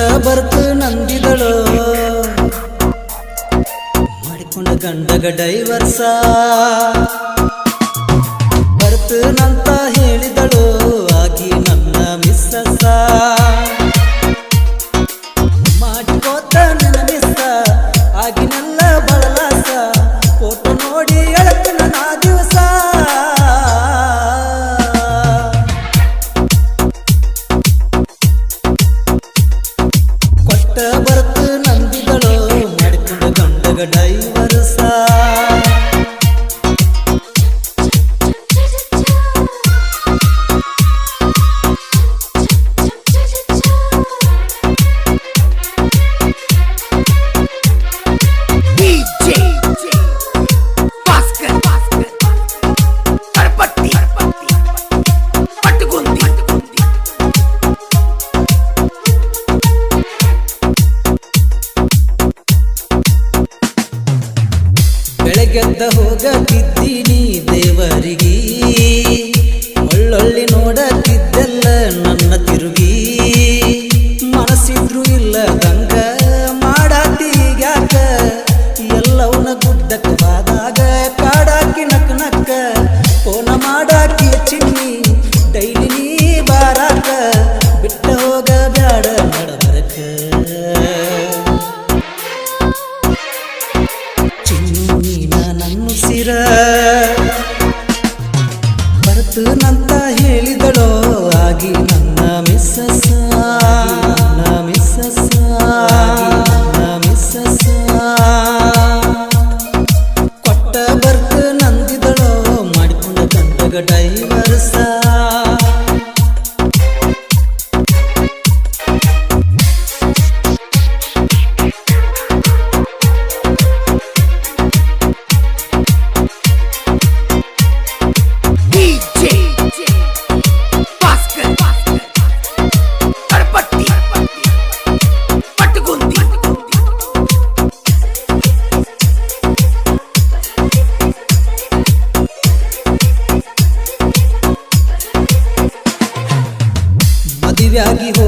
ಬರ್ತು ನಂದಿದಳು. ಮಾಡಿಕೊಂಡ ಗಂಡಗ ಡೈವರ್ಸ. ಬರ್ತನಂತ ಹೇಳಿದಳು ಆಗಿ ನನ್ನ ಮಿಸ್ಸಸ ಮಾಡಿಕೋತ ಗಂಡಗ ಬೆಳಗ್ಗೆದ್ದ ಹೋಗ ಬಿದ್ದೀನಿ ಒಳ್ಳೊಳ್ಳಿ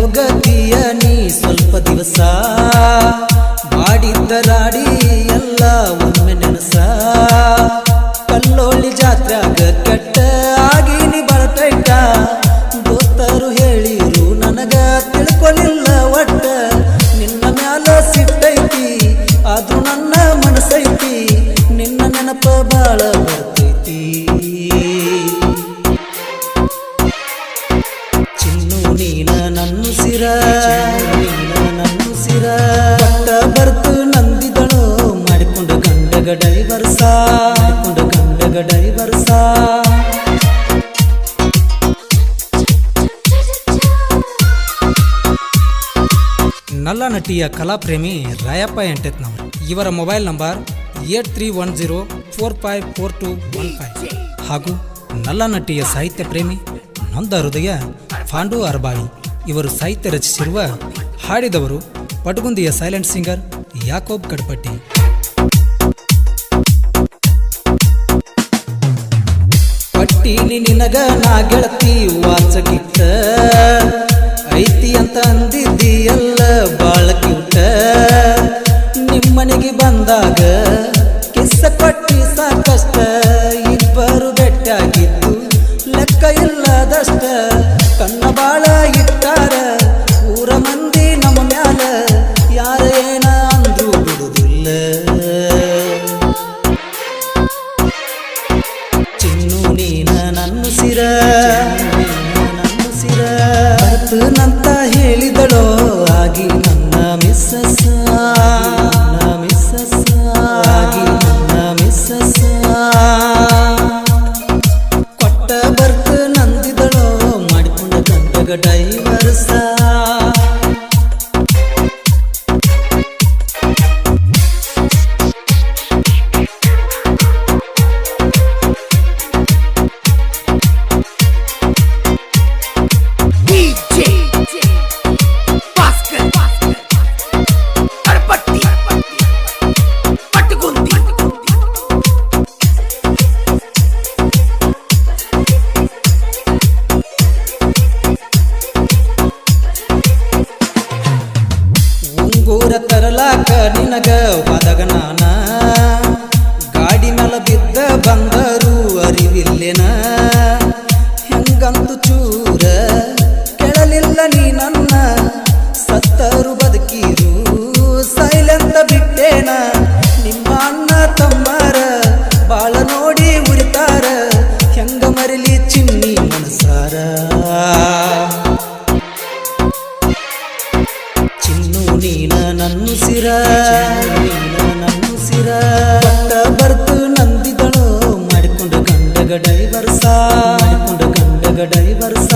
ಹೋಗತೀಯ ನೀ ಸ್ವಲ್ಪ ದಿವಸ? ಮಾಡಿದ್ದ ರಾಡಿ ಎಲ್ಲ ಒಮ್ಮೆ ನೆನಸ. ಕಲ್ಲೋಳಿ ಜಾತ್ರಾಗ ಕೆಟ್ಟ ಆಗಿ ನೀ ಬಳಟೈಟ ದೋಸ್ತರು ಹೇಳಿರು ನನಗ ತಿಳ್ಕೊಲಿಲ್ಲ ಒಟ್ಟ. ನೀನ ನನ್ನುಸಿರ ಪಟ್ಟ ಬರ್ತು ನಂದಿದಳು ಮಾಡಿಕೊಂಡ ಗಂಡಗ ಡೈವರ್ ಸಾ ಮಾಡಿಕೊಂಡು ಗಂಡಗ ಡೈವರ್ಸ. ನಲ್ಲ ನಟಿಯ ಕಲಾಪ್ರೇಮಿ ರಾಯಪ್ಪ ಎಂಟೆತ್ನವರು. ಇವರ mobile number eight three one zero four five four two one five. ಹಾಗೂ ನಲ್ಲ ನಟಿಯ ಸಾಹಿತ್ಯ ಪ್ರೇಮಿ ನೊಂದ ಹೃದಯ ಫಾಂಡು ಅರ್ಬಾವಿ ಇವರು ಸಾಹಿತ್ಯ ರಚಿಸಿರುವ ಹಾಡಿದವರು ಪಟಗುಂದಿಯ ಸೈಲೆಂಟ್ ಸಿಂಗರ್ ಯಾಕೋಬ್ ಕಡ್ಪಟ್ಟಿ. ಪಟ್ಟೀನಿ ನಿನಗ ನಾ ಗೆಳತಿ ವಾಚಗಿತ್ತ ಐತಿ ಅಂತ ಅಂದಿದ್ದಿ ಹೇಳಿದಳೋ ಆಗಿ ನನ್ನ ಮಿಸ್ಸಸ್ ಸತ್ತರು ಬದುಕಿರು. ಸೈಲೆಂತ ಬಿಟ್ಟೇನ? ನಿಮ್ಮ ಅಣ್ಣ ತಮ್ಮರ ಬಾಳ ನೋಡಿ ಉರಿತಾರ. ಹೆಂಗ ಮರಿಲಿ ಚಿನ್ನಿ ಮನಸಾರ? ಚಿನ್ನು ನೀನ ನನ್ನುಸಿರ. ನೀನ ನನ್ನುಸಿರ ಬರ್ತು ನಂದಿದಳು ಮಾಡಿಕೊಂಡು ಗಂಡಗ ಡೈವರ್ಸ. ಮಾಡಿಕೊಂಡು ಗಂಡಗ ಡೈವರ್ಸ.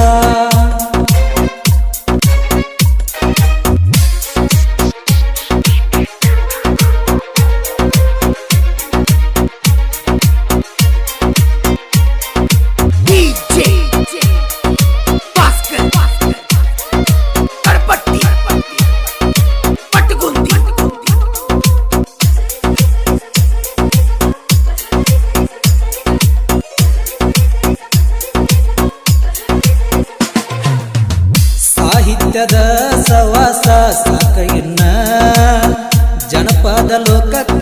ಸವಾಸ ಸಾಕ ಇನ್ನ ಜನಪದ ಲೋಕಕ್ಕ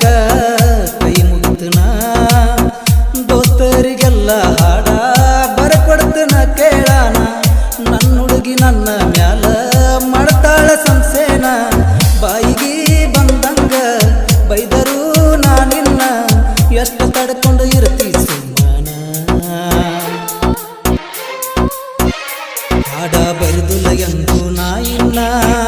ನಾ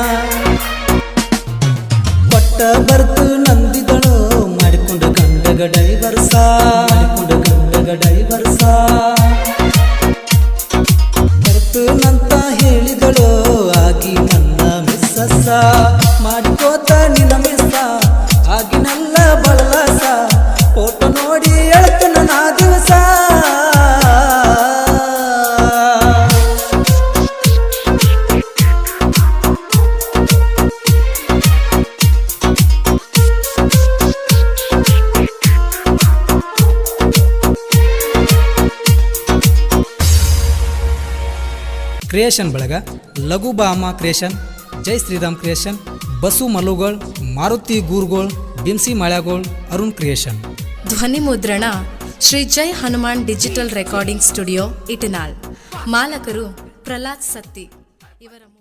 ಕ್ರಿಯೇಷನ್ ಬಳಗ. ಲಘು ಬಾಮ ಕ್ರಿಯೇಷನ್, ಜೈ ಶ್ರೀರಾಮ್ ಕ್ರಿಯೇಷನ್, ಬಸು ಮಲುಗಳ್, ಮಾರುತಿ ಗೂರ್ಗೋಳ್ ಬಿಂಸಿ ಮಳ್ಯಾಗೋಳ್ ಅರುಣ್ ಕ್ರಿಯೇಷನ್. ಧ್ವನಿ ಮುದ್ರಣ, Shri Jai Hanuman digital recording studio, Itanal. ಮಾಲಕರು Prahlad Satti. ಇವರ